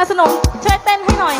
นาสนมช่วยเต้นให้หน่อย